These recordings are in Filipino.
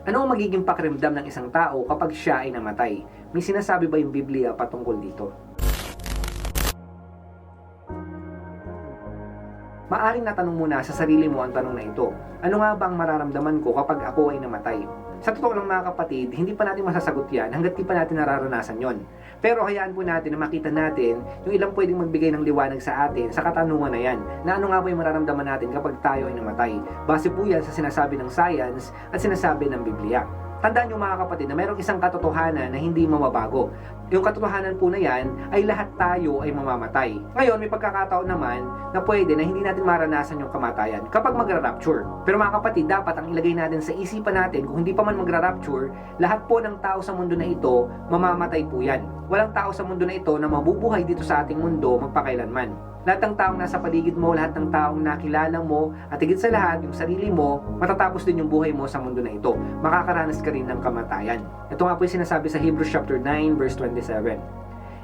Ano ang magiging pakiramdam ng isang tao kapag siya ay namatay? May sinasabi ba yung Biblia patungkol dito? Maaring natanong mo na sa sarili mo ang tanong na ito. Ano nga ba ang mararamdaman ko kapag ako ay namatay? Sa totoo lang mga kapatid, hindi pa natin masasagot yan hanggat di pa natin nararanasan yon. Pero hayaan po natin na makita natin yung ilang pwedeng magbigay ng liwanag sa atin sa katanungan na yan, na ano nga ba yung mararamdaman natin kapag tayo ay namatay. Base po yan sa sinasabi ng science at sinasabi ng Biblia. Tandaan nyo mga kapatid na mayroong isang katotohanan na hindi mamabago. Yung katotohanan po na yan ay lahat tayo ay mamamatay. Ngayon, may pagkakataon naman na pwede na hindi natin maranasan yung kamatayan kapag magra-rapture. Pero mga kapatid, dapat ang ilagay natin sa isipan natin kung hindi pa man magra-rapture, lahat po ng tao sa mundo na ito, mamamatay po yan. Walang tao sa mundo na ito na mabubuhay dito sa ating mundo magpakailanman. Lahat ng taong nasa paligid mo, lahat ng taong nakilala mo, at higit sa lahat, yung sarili mo, matatapos din yung buhay mo sa mundo na ito. Makakaranas ka rin ng kamatayan. Ito nga po yung sinasabi sa Hebrews chapter 9 verse 27.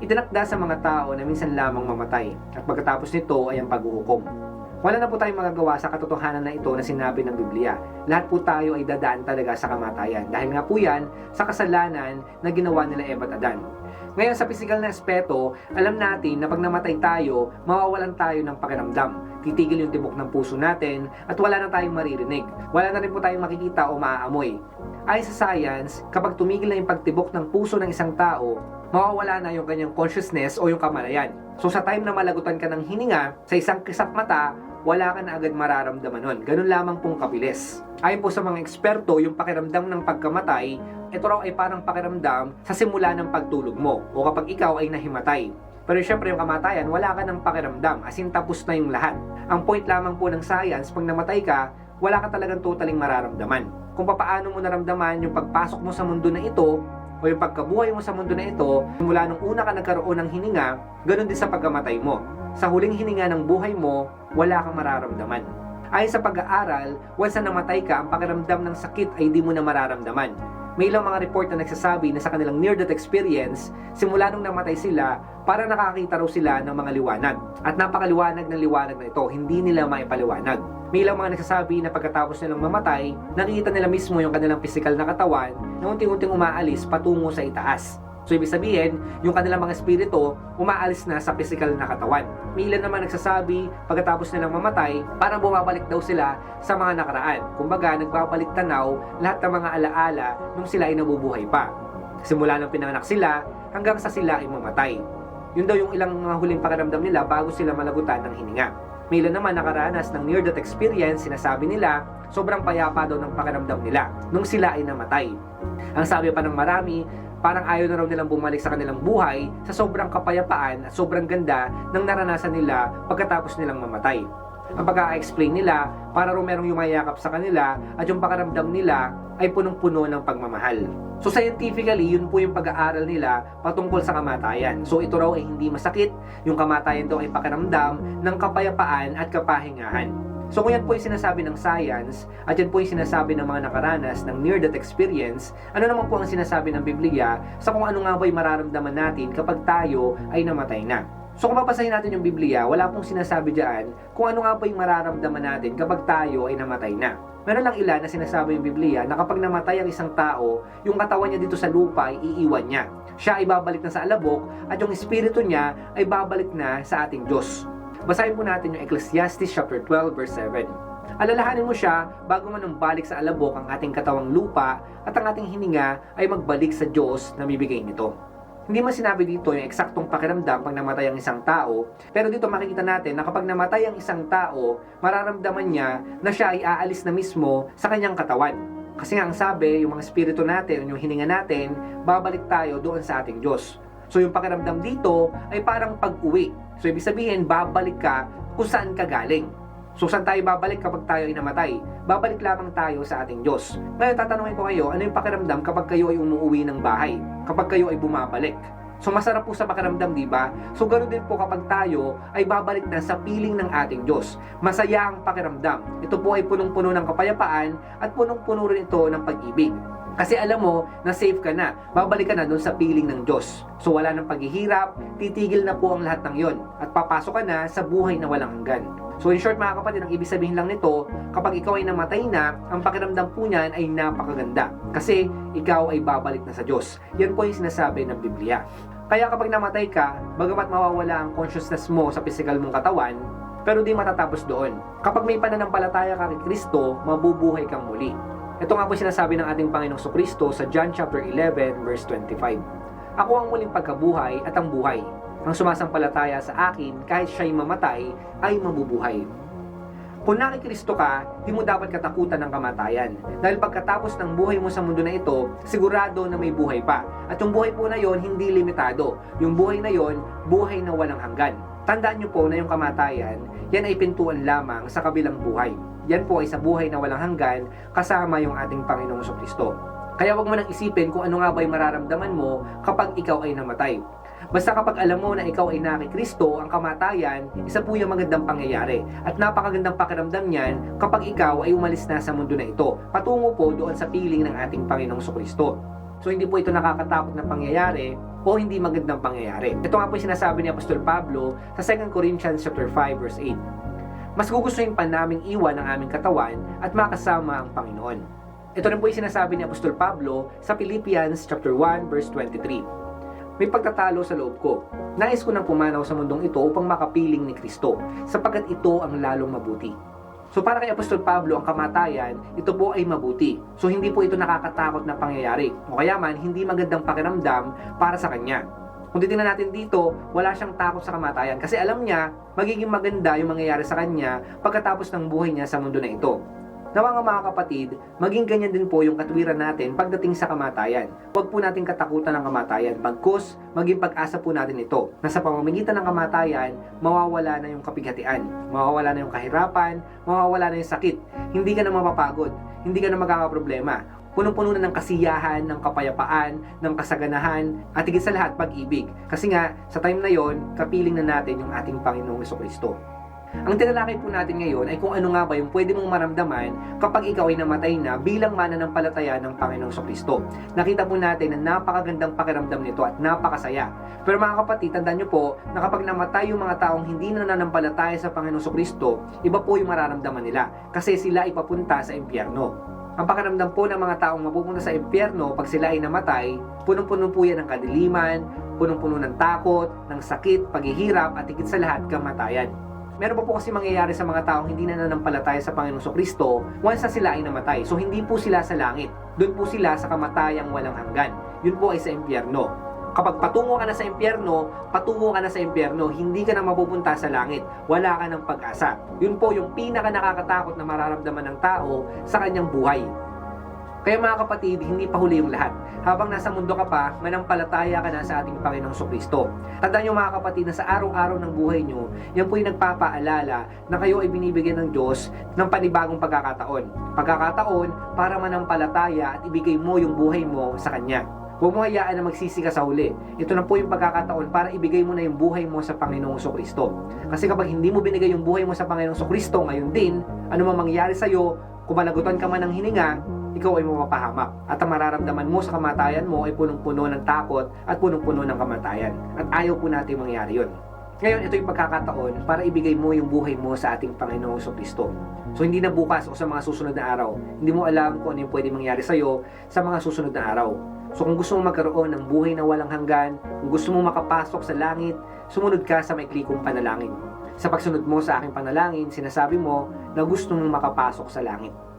Itinakda sa mga tao na minsan lamang mamatay, at pagkatapos nito ay ang paghuhukom. Wala na po tayong magagawa sa katotohanan na ito na sinabi ng Biblia. Lahat po tayo ay dadaan talaga sa kamatayan. Dahil nga po yan sa kasalanan na ginawa nila Eva at Adan. Ngayon sa physical na aspeto, alam natin na pag namatay tayo, mawawalan tayo ng pakiramdam. Titigil yung tibok ng puso natin at wala na tayong maririnig. Wala na rin po tayong makikita o maaamoy. Ayon sa science, kapag tumigil na yung pagtibok ng puso ng isang tao, mawawala na yung kanyang consciousness o yung kamalayan. So sa time na malagutan ka ng hininga, sa isang kisap mata, wala ka na agad mararamdaman nun. Ganun lamang pong kabilis. Ayon po sa mga eksperto, yung pakiramdam ng pagkamatay, ito raw ay parang pakiramdam sa simula ng pagtulog mo o kapag ikaw ay nahimatay. Pero syempre yung kamatayan, wala ka ng pakiramdam, as in tapos na yung lahat. Ang point lamang po ng science, pag namatay ka, wala ka talagang totaling mararamdaman. Kung papaano mo naramdaman yung pagpasok mo sa mundo na ito, o yung pagkabuhay mo sa mundo na ito, mula nung una ka nagkaroon ng hininga, ganun din sa pagkamatay mo. Sa huling hininga ng buhay mo, wala kang mararamdaman. Ayon sa pag-aaral, once na namatay ka, ang pakiramdam ng sakit ay di mo na mararamdaman. May ilang mga report na nagsasabi na sa kanilang near-death experience, simula nung namatay sila, para nakakita raw sila ng mga liwanag. At napakaliwanag ng liwanag na ito, hindi nila maipaliwanag. May ilang mga nagsasabi na pagkatapos nilang mamatay, nakikita nila mismo yung kanilang physical na katawan na unti-unting umaalis patungo sa itaas. So ibig sabihin, yung kanilang mga espiritu umaalis na sa physical na katawan. May ilan naman nagsasabi pagkatapos nilang mamatay, parang bumabalik daw sila sa mga nakaraan. Kumbaga, nagbabalik tanaw lahat ng mga alaala nung sila ay nabubuhay pa. Simula nang pinanganak sila hanggang sa sila ay mamatay. Yun daw yung ilang mga huling pakiramdam nila bago sila malagutan ng hininga. May ilan naman nakaranas ng near-death experience, sinasabi nila, sobrang payapa daw ng pakiramdam nila nung sila ay namatay. Ang sabi pa ng marami, parang ayaw na raw nilang bumalik sa kanilang buhay sa sobrang kapayapaan at sobrang ganda ng naranasan nila pagkatapos nilang mamatay. Ang pagka-explain nila, para raw merong yumayakap sa kanila at yung pakaramdam nila ay punong-puno ng pagmamahal. So scientifically, yun po yung pag-aaral nila patungkol sa kamatayan. So ito raw ay hindi masakit, yung kamatayan daw ay pakiramdam ng kapayapaan at kapahingahan. So kung yan po yung sinasabi ng science at yan po yung sinasabi ng mga nakaranas ng near-death experience, ano naman po ang sinasabi ng Biblia sa kung ano nga ba yung mararamdaman natin kapag tayo ay namatay na. So kung papasahin natin yung Biblia, wala pong sinasabi diyan kung ano nga po yung mararamdaman natin kapag tayo ay namatay na. Meron lang ilan na sinasabi yung Biblia na kapag namatay ang isang tao, yung katawan niya dito sa lupa ay iiwan niya. Siya ay babalik na sa alabok at yung espiritu niya ay babalik na sa ating Diyos. Basahin po natin yung Ecclesiastes chapter 12 verse 7. Alalahanin mo siya bago man balik sa alabok ang ating katawang lupa at ang ating hininga ay magbalik sa Diyos na bibigay nito. Hindi man sinabi dito yung eksaktong pakiramdam pag namatay ang isang tao, pero dito makikita natin na kapag namatay ang isang tao, mararamdaman niya na siya ay aalis na mismo sa kanyang katawan. Kasi nga ang sabi, yung mga espiritu natin, yung hininga natin, babalik tayo doon sa ating Diyos. So yung pakiramdam dito ay parang pag-uwi. So ibig sabihin, babalik ka kung saan ka galing. So saan tayo babalik kapag tayo ay namatay? Babalik lamang tayo sa ating Diyos. Ngayon tatanungin ko kayo, ano yung pakiramdam kapag kayo ay umuwi ng bahay? Kapag kayo ay bumabalik? So masarap po sa pakiramdam, di ba? So ganoon din po kapag tayo ay babalik na sa piling ng ating Diyos. Masaya ang pakiramdam. Ito po ay punong-puno ng kapayapaan at punong-puno rin ito ng pag-ibig. Kasi alam mo na safe ka na. Babalik ka na doon sa piling ng Diyos. So wala nang paghihirap, titigil na po ang lahat ng yon at papasok ka na sa buhay na walang hanggan. So in short mga kapatid, ang ibig sabihin lang nito, kapag ikaw ay namatay na, ang pakiramdam po niyan ay napakaganda. Kasi ikaw ay babalik na sa Diyos. Yan po yung sinasabi ng Biblia. Kaya kapag namatay ka, bagamat mawawala ang consciousness mo sa physical mong katawan, pero di matatapos doon. Kapag may pananampalataya ka kay Kristo, mabubuhay kang muli. Ito nga po sinasabi ng ating Panginoong Kristo sa John chapter 11 verse 25. Ako ang muling pagkabuhay at ang buhay. Ang sumasampalataya sa akin, kahit siya'y mamatay, ay mabubuhay. Kung nakikristo ka, di mo dapat katakutan ng kamatayan. Dahil pagkatapos ng buhay mo sa mundo na ito, sigurado na may buhay pa. At yung buhay po na yon hindi limitado. Yung buhay na yon, buhay na walang hanggan. Tandaan niyo po na yung kamatayan, yan ay pintuan lamang sa kabilang buhay. Yan po ay sa buhay na walang hanggan kasama yung ating Panginoong Kristo. Kaya wag mo nang isipin kung ano nga ba yung mararamdaman mo kapag ikaw ay namatay. Basta kapag alam mo na ikaw ay nakikristo, ang kamatayan, isa po yung magandang pangyayari. At napakagandang pakiramdam niyan kapag ikaw ay umalis na sa mundo na ito, patungo po doon sa piling ng ating Panginoong Kristo. So hindi po ito nakakatakot na pangyayari o hindi magandang pangyayari. Ito nga po yung sinasabi ni Apostol Pablo sa 2 Corinthians chapter 5 verse 8. Mas gugustuhin pa naming iwan ang aming katawan at makasama ang Panginoon. Ito rin po yung sinasabi ni Apostol Pablo sa Philippians chapter 1 verse 23 may pagtatalo sa loob ko. Nais ko nang pumanaw sa mundong ito upang makapiling ni Kristo, sapagkat ito ang lalong mabuti. So para kay Apostol Pablo, ang kamatayan, ito po ay mabuti. So hindi po ito nakakatakot na pangyayari. O kaya man, hindi magandang pakiramdam para sa kanya. Kung titingnan natin dito, wala siyang takot sa kamatayan kasi alam niya, magiging maganda yung mangyayari sa kanya pagkatapos ng buhay niya sa mundo na ito. Nawa nga mga kapatid, maging ganyan din po yung katwiran natin pagdating sa kamatayan. Huwag po natin katakutan ng kamatayan, bagkus maging pag-asa po natin ito na sa pamamagitan ng kamatayan, mawawala na yung kapighatian, mawawala na yung kahirapan, mawawala na yung sakit. Hindi ka na mapapagod, hindi ka na magkakaproblema. Punong-puno na ng kasiyahan, ng kapayapaan, ng kasaganahan, at higit sa lahat, pag-ibig. Kasi nga, sa time na yon, kapiling na natin yung ating Panginoong Kristo. Ang tinalakay po natin ngayon ay kung ano nga ba yung pwede mong maramdaman kapag ikaw ay namatay na bilang mananampalataya ng Panginoong Kristo. Nakita po natin na napakagandang pakiramdam nito at napakasaya. Pero mga kapatid, tandaan nyo po na kapag namatay yung mga taong hindi na nananampalataya sa Panginoong Kristo, iba po yung mararamdaman nila kasi sila ipapunta sa impyerno. Ang pakiramdam po ng mga taong mapupunta sa impyerno pag sila ay namatay, punong-puno po yan ng kadiliman, punong-puno ng takot, ng sakit, paghihirap at higit sa lahat kamatayan meron pa po kasi mangyayari sa mga taong hindi na nanampalataya sa Panginoong Kristo once na sila ay namatay. So hindi po sila sa langit. Doon po sila sa kamatayang walang hanggan. Yun po ay sa impyerno. Kapag patungo ka na sa impyerno, patungo ka na sa impyerno, hindi ka na mapupunta sa langit. Wala ka ng pag-asa. Yun po yung pinaka nakakatakot na mararamdaman ng tao sa kanyang buhay. Kaya mga kapatid, hindi pa huli yung lahat. Habang nasa mundo ka pa, manampalataya ka na sa ating Panginoong Kristo. Tandaan nyo mga kapatid na sa araw-araw ng buhay nyo, yan po yung nagpapaalala na kayo ay binibigyan ng Diyos ng panibagong pagkakataon. Pagkakataon para manampalataya at ibigay mo yung buhay mo sa Kanya. Huwag mo hayaan na magsisi ka sa huli. Ito na po yung pagkakataon para ibigay mo na yung buhay mo sa Panginoong Kristo. Kasi kapag hindi mo binigay yung buhay mo sa Panginoong Kristo ngayon din, ano mang mangyari sa'yo, kung malagutan ka man ng hininga, ikaw ay mapapahamak. At ang mararamdaman mo sa kamatayan mo ay punong-puno ng takot at punong-puno ng kamatayan. At ayaw po natin mangyari yon. Ngayon, ito yung pagkakataon para ibigay mo yung buhay mo sa ating Panginoong Kristo. So, hindi na bukas o sa mga susunod na araw. Hindi mo alam kung ano yung pwede mangyari sa'yo sa mga susunod na araw. So, kung gusto mo magkaroon ng buhay na walang hanggan, kung gusto mo makapasok sa langit, sumunod ka sa maikli panalangin. Sa pagsunod mo sa aking panalangin, sinasabi mo na gusto mong makapasok sa langit.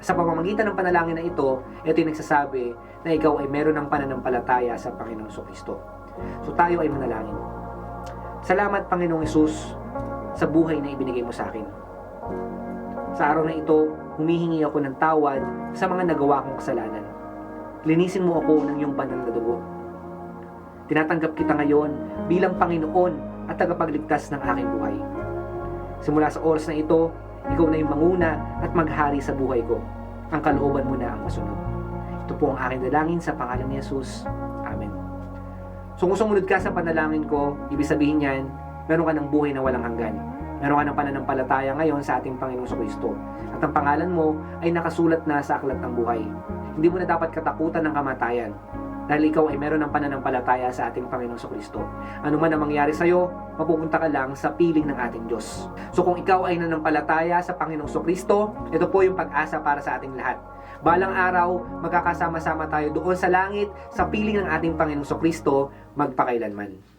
Sa pamamagitan ng panalangin na ito, ito yung nagsasabi na ikaw ay meron ng pananampalataya sa Panginoong Kristo. So tayo ay manalangin. Salamat Panginoong Isus sa buhay na ibinigay mo sa akin. Sa araw na ito, humihingi ako ng tawad sa mga nagawa kong kasalanan. Linisin mo ako ng iyong banal na dugo. Tinatanggap kita ngayon bilang Panginoon at tagapagligtas ng aking buhay. Simula sa oras na ito, ikaw na yung manguna at maghari sa buhay ko. Ang kalooban mo na ang masunod. Ito po ang aking dalangin sa pangalan ni Jesus. Amen. So kung sumunod ka sa panalangin ko, ibig sabihin yan, meron ka ng buhay na walang hanggan. Meron ka ng pananampalataya ngayon sa ating Panginoong Kristo. At ang pangalan mo ay nakasulat na sa aklat ng buhay. Hindi mo na dapat katakutan ng kamatayan. Dahil ikaw ay meron ng pananampalataya sa ating Panginoong Kristo. Ano man ang mangyari sa'yo, mapupunta ka lang sa piling ng ating Diyos. So kung ikaw ay nanampalataya sa Panginoong Kristo, ito po yung pag-asa para sa ating lahat. Balang araw, magkakasama-sama tayo doon sa langit, sa piling ng ating Panginoong Kristo, magpakailanman.